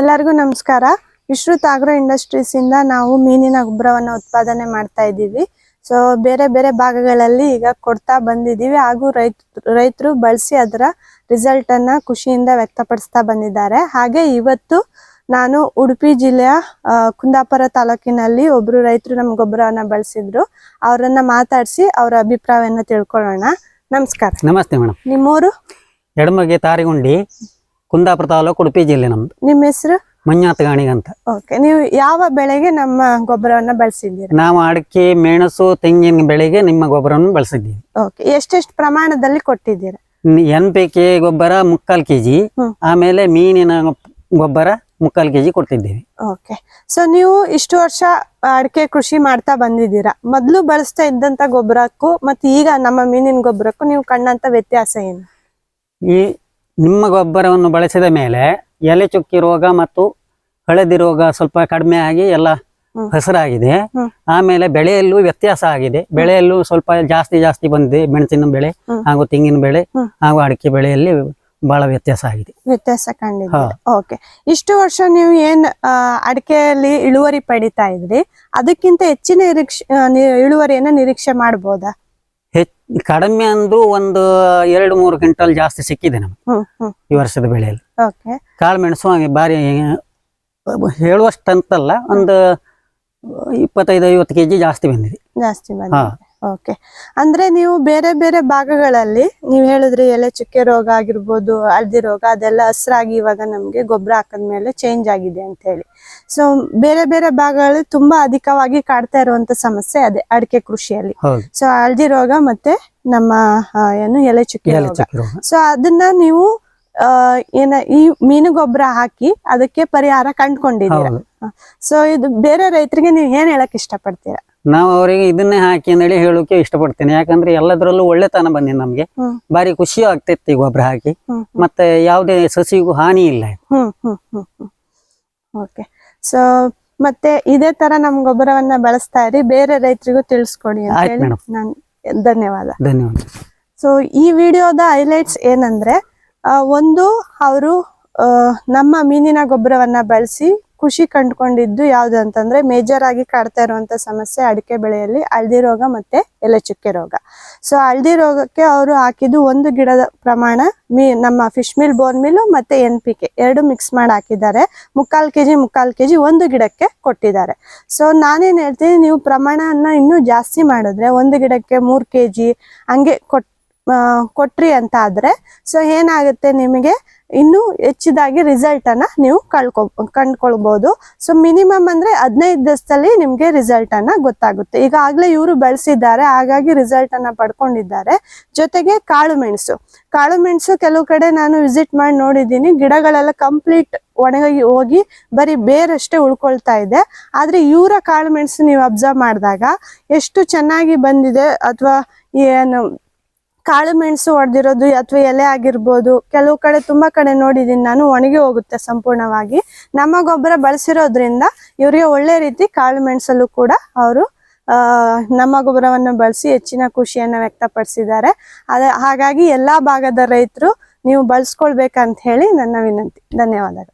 ಎಲ್ಲರಿಗೂ ನಮಸ್ಕಾರ. ವಿಶ್ರುತ್ agro industries ಇಂದ ನಾವು ಮೀನಿನ ಗೊಬ್ಬರವನ್ನು ಉತ್ಪಾದನೆ ಮಾಡ್ತಾ ಇದ್ದೀವಿ. ಸೊ ಬೇರೆ ಬೇರೆ ಭಾಗಗಳಲ್ಲಿ ಈಗ ಕೊಡ್ತಾ ಬಂದಿದ್ದೀವಿ. ಹಾಗೂ ರೈತ ರೈತರು ಬಳಸಿ ಅದರ ರಿಸಲ್ಟ್ ಅನ್ನ ಖುಷಿಯಿಂದ ವ್ಯಕ್ತಪಡಿಸ್ತಾ ಬಂದಿದ್ದಾರೆ. ಹಾಗೆ ಇವತ್ತು ನಾನು ಉಡುಪಿ ಜಿಲ್ಲೆಯ ಕುಂದಾಪುರ ತಾಲೂಕಿನಲ್ಲಿ ಒಬ್ರು ರೈತರು ನಮ್ಮ ಗೊಬ್ಬರವನ್ನು ಬಳಸಿದ್ರು. ಅವರನ್ನ ಮಾತಾಡಿಸಿ ಅವರ ಅಭಿಪ್ರಾಯವನ್ನು ತಿಳ್ಕೊಳ್ಳೋಣ. ನಮಸ್ಕಾರ. ನಮಸ್ತೆ ಮೇಡಮ್. ನಿಮ್ಮೂರು? ಎಡಮಗೆ ತಾರಿಗುಂಡಿ. ಕುಂದಾಪುರ ತಾಲೂಕು ಉಡುಪಿ ಜಿಲ್ಲೆ ನಮ್ದು. ನಿಮ್ಮ ಹೆಸರು? ಮಂಜಾತ್ ಓಕೆ ನೀವು ಯಾವ ಬೆಳೆಗೆ ನಮ್ಮ ಗೊಬ್ಬರವನ್ನ ಬಳಸಿದ್ದೀರಿ? ನಾವು ಅಡಿಕೆ ಮೆಣಸು ತೆಂಗಿನ ಬೆಳೆಗೆ ನಿಮ್ಮ ಗೊಬ್ಬರವನ್ನು ಬಳಸಿದ್ದೀವಿ. ಓಕೆ ಎಷ್ಟೆಷ್ಟು ಪ್ರಮಾಣದಲ್ಲಿ ಕೊಟ್ಟಿದ್ದೀರಾ? ಎನ್ ಪಿ ಕೆ ಗೊಬ್ಬರ ಮುಕ್ಕಾಲು ಕೆಜಿ ಆಮೇಲೆ ಮೀನಿನ ಗೊಬ್ಬರ ಮುಕ್ಕಾಲು ಕೆಜಿ ಕೊಡ್ತಿದ್ದೇವೆ ಓಕೆ ಸೊ ನೀವು ಇಷ್ಟು ವರ್ಷ ಅಡಿಕೆ ಕೃಷಿ ಮಾಡ್ತಾ ಬಂದಿದ್ದೀರಾ. ಮೊದಲು ಬಳಸ್ತಾ ಇದ್ದಂತ ಗೊಬ್ಬರಕ್ಕೂ ಮತ್ತೆ ಈಗ ನಮ್ಮ ಮೀನಿನ ಗೊಬ್ಬರಕ್ಕೂ ನೀವು ಕಂಡಂತ ವ್ಯತ್ಯಾಸ ಏನು? ಈ ನಿಮ್ಮ ಗೊಬ್ಬರವನ್ನು ಬಳಸಿದ ಮೇಲೆ ಎಲೆ ಚುಕ್ಕಿ ರೋಗ ಮತ್ತು ಹಳದಿ ರೋಗ ಸ್ವಲ್ಪ ಕಡಿಮೆ ಆಗಿ ಎಲ್ಲ. ಹಸಿರಾಗಿದೆ. ಆಮೇಲೆ ಬೆಳೆಯಲ್ಲೂ ವ್ಯತ್ಯಾಸ ಆಗಿದೆ. ಬೆಳೆಯಲ್ಲೂ ಸ್ವಲ್ಪ ಜಾಸ್ತಿ ಜಾಸ್ತಿ ಬಂದಿದೆ. ಮೆಣಸಿನ ಬೆಳೆ. ಹಾಗೂ ತೆಂಗಿನ ಬೆಳೆ. ಹಾಗೂ ಅಡಿಕೆ ಬೆಳೆಯಲ್ಲಿ ಬಹಳ ವ್ಯತ್ಯಾಸ ಆಗಿದೆ. ವ್ಯತ್ಯಾಸ ಕಂಡಿದೆ. ಓಕೆ. ಇಷ್ಟು ವರ್ಷ ನೀವು ಏನ್ ಅಡಿಕೆಯಲ್ಲಿ ಇಳುವರಿ ಪಡಿತಾ ಇದ್ರಿ? ಅದಕ್ಕಿಂತ ಹೆಚ್ಚಿನ ಇಳುವರಿಯನ್ನ ನಿರೀಕ್ಷೆ ಮಾಡ್ಬೋದಾ? ಹೆಚ್ಚ್ ಕಡಿಮೆ ಅಂದ್ರೂ ಒಂದು ಎರಡು ಮೂರು ಕ್ವಿಂಟಲ್ ಜಾಸ್ತಿ ಸಿಕ್ಕಿದೆ ನಮಗೆ ಈ ವರ್ಷದ ಬೆಳೆಯಲ್ಲಿ. ಕಾಳು ಮೆಣಸು ಹಾಗೆ ಬಾರಿ ಹೇಳುವಷ್ಟಂತಲ್ಲ ಒಂದು ಇಪ್ಪತ್ತೈದು ಐವತ್ತು ಕೆ ಜಿ ಜಾಸ್ತಿ ಬಂದಿದೆ. ಜಾಸ್ತಿ ಬಂದಿದೆ. ಓಕೆ ಅಂದ್ರೆ ನೀವು ಬೇರೆ ಬೇರೆ ಭಾಗಗಳಲ್ಲಿ ನೀವು ಹೇಳಿದ್ರೆ ಎಲೆ ಚುಕ್ಕೆ ರೋಗ ಆಗಿರ್ಬೋದು ಹಳದಿ ರೋಗ ಅದೆಲ್ಲ ಹಸ್ರಾಗಿ ಇವಾಗ ನಮ್ಗೆ ಗೊಬ್ಬರ ಹಾಕದ್ಮೇಲೆ ಚೇಂಜ್ ಆಗಿದೆ ಅಂತ ಹೇಳಿ. ಸೊ ಬೇರೆ ಬೇರೆ ಭಾಗಗಳಲ್ಲಿ ತುಂಬಾ ಅಧಿಕವಾಗಿ ಕಾಡ್ತಾ ಇರುವಂತ ಸಮಸ್ಯೆ ಅದೇ ಅಡಿಕೆ ಕೃಷಿಯಲ್ಲಿ. ಸೊ ಹಳದಿ ರೋಗ ಮತ್ತೆ ನಮ್ಮ ಏನು ಎಲೆ ಚುಕ್ಕೆ ರೋಗ. ಸೊ ಅದನ್ನ ನೀವು ಏನ ಈ ಮೀನು ಗೊಬ್ಬರ ಹಾಕಿ ಅದಕ್ಕೆ ಪರಿಹಾರ ಕಂಡ್ಕೊಂಡಿದ್ದೀರಾ? ಸೊ ಇದು ಬೇರೆ ರೈತರಿಗೆ ನೀವು ಏನ್ ಹೇಳಕ್ ಇಷ್ಟಪಡ್ತೀರಾ? ನಾವು ಅವರಿಗೆ ಇದನ್ನೇ ಹಾಕಿ ಅಂತೇಳಿ ಹೇಳೋಕೆ ಇಷ್ಟಪಡ್ತೇನೆ. ಯಾಕಂದ್ರೆ ಎಲ್ಲದರಲ್ಲೂ ಒಳ್ಳೆತನ ಬಂದಿದೆ ನಮ್ಗೆ. ಬಾರಿ ಖುಷಿ ಆಗ್ತೈತಿ ಗೊಬ್ಬರ ಹಾಕಿ. ಮತ್ತೆ ಯಾವುದೇ ಸಸಿಗೂ ಹಾನಿ ಇಲ್ಲ ಓಕೆ ಸೊ ಮತ್ತೆ ಇದೇ ತರ ನಮ್ ಗೊಬ್ಬರವನ್ನ ಬಳಸ್ತಾ ಇರಿ. ಬೇರೆ ರೈತರಿಗೂ ತಿಳಿಸ್ಕೊಡಿ ಅಂತ ಹೇಳಿ ನಾನು ಧನ್ಯವಾದ. ಧನ್ಯವಾದ. ಸೊ ಈ ವಿಡಿಯೋದ ಹೈಲೈಟ್ಸ್ ಏನಂದ್ರೆ ಒಂದು ಅವರು ನಮ್ಮ ಮೀನಿನ ಗೊಬ್ಬರವನ್ನ ಬಳಸಿ ಖುಷಿ ಕಂಡುಕೊಂಡಿದ್ದು ಯಾವ್ದು ಅಂತಂದ್ರೆ ಮೇಜರ್ ಆಗಿ ಕಾಡ್ತಾ ಇರುವಂತ ಸಮಸ್ಯೆ ಅಡಿಕೆ ಬೆಳೆಯಲ್ಲಿ ಹಳದಿ ರೋಗ ಮತ್ತೆ ಎಲೆ ಚುಕ್ಕೆ ರೋಗ. ಸೊ ಹಳದಿ ರೋಗಕ್ಕೆ ಅವರು ಹಾಕಿದ್ದು ಒಂದು ಗಿಡದ ಪ್ರಮಾಣ ಮೀ ನಮ್ಮ ಫಿಶ್ ಮಿಲ್ ಬೋನ್ ಮಿಲ್ ಮತ್ತೆ ಎನ್ ಪಿ ಕೆ ಎರಡು ಮಿಕ್ಸ್ ಮಾಡಿ ಹಾಕಿದ್ದಾರೆ. ಮುಕ್ಕಾಲ್ ಕೆಜಿ ಮುಕ್ಕಾಲ್ ಕೆಜಿ ಒಂದು ಗಿಡಕ್ಕೆ ಕೊಟ್ಟಿದ್ದಾರೆ. ಸೊ ನಾನೇನ್ ಹೇಳ್ತೀನಿ ನೀವು ಪ್ರಮಾಣವನ್ನ ಇನ್ನೂ ಜಾಸ್ತಿ ಮಾಡಿದ್ರೆ ಒಂದು ಗಿಡಕ್ಕೆ ಮೂರ್ ಕೆಜಿ ಹಂಗೆ ಕೊಟ್ ಆ, ಕೊಟ್ರಿ ಅಂತ ಆದ್ರೆ ಸೊ ಏನಾಗುತ್ತೆ ನಿಮಗೆ? ಇನ್ನು ಹೆಚ್ಚಿದಾಗಿ ರಿಸಲ್ಟ್ ಅನ್ನ ನೀವು ಕಳ್ಕೊ ಕಂಡ್ಕೊಳ್ಬಹುದು ಸೊ ಮಿನಿಮಮ್ ಅಂದ್ರೆ ಹದಿನೈದು ದಿವಸದಲ್ಲಿ ನಿಮ್ಗೆ ರಿಸಲ್ಟ್ ಅನ್ನ ಗೊತ್ತಾಗುತ್ತೆ. ಈಗಾಗ್ಲೇ ಇವರು ಬಳಸಿದ್ದಾರೆ, ಹಾಗಾಗಿ ರಿಸಲ್ಟ್ ಅನ್ನ ಪಡ್ಕೊಂಡಿದ್ದಾರೆ. ಜೊತೆಗೆ ಕಾಳು ಮೆಣಸು. ಕಾಳು ಮೆಣಸು ಕೆಲವು ಕಡೆ ನಾನು ವಿಸಿಟ್ ಮಾಡಿ ನೋಡಿದ್ದೀನಿ. ಗಿಡಗಳೆಲ್ಲ ಕಂಪ್ಲೀಟ್ ಒಣಗಿ ಹೋಗಿ ಬರೀ ಬೇರಷ್ಟೇ ಉಳ್ಕೊಳ್ತಾ ಇದೆ. ಆದ್ರೆ ಇವರ ಕಾಳು ಮೆಣಸು ನೀವು ಅಬ್ಸರ್ವ್ ಮಾಡಿದಾಗ, ಎಷ್ಟು ಚೆನ್ನಾಗಿ ಬಂದಿದೆ, ಅಥವಾ ಏನು ಕಾಳು ಮೆಣಸು ಹೊಡೆದಿರೋದು ಅಥವಾ ಎಲೆ ಆಗಿರ್ಬೋದು, ಕೆಲವು ಕಡೆ ತುಂಬಾ ಕಡೆ ನೋಡಿದೀನಿ ನಾನು, ಒಣಗಿ ಹೋಗುತ್ತೆ ಸಂಪೂರ್ಣವಾಗಿ. ನಮ್ಮ ಗೊಬ್ಬರ ಬಳಸಿರೋದ್ರಿಂದ ಇವರಿಗೆ ಒಳ್ಳೆ ರೀತಿ ಕಾಳು ಮೆಣಸಲ್ಲೂ ಕೂಡ ಅವರು ನಮ್ಮ ಗೊಬ್ಬರವನ್ನು ಬಳಸಿ ಹೆಚ್ಚಿನ ಖುಷಿಯನ್ನು ವ್ಯಕ್ತಪಡಿಸಿದ್ದಾರೆ. ಅದ, ಹಾಗಾಗಿ ಎಲ್ಲಾ ಭಾಗದ ರೈತರು ನೀವು ಬಳಸ್ಕೊಳ್ಬೇಕಂತ ಹೇಳಿ ನನ್ನ ವಿನಂತಿ. ಧನ್ಯವಾದಗಳು.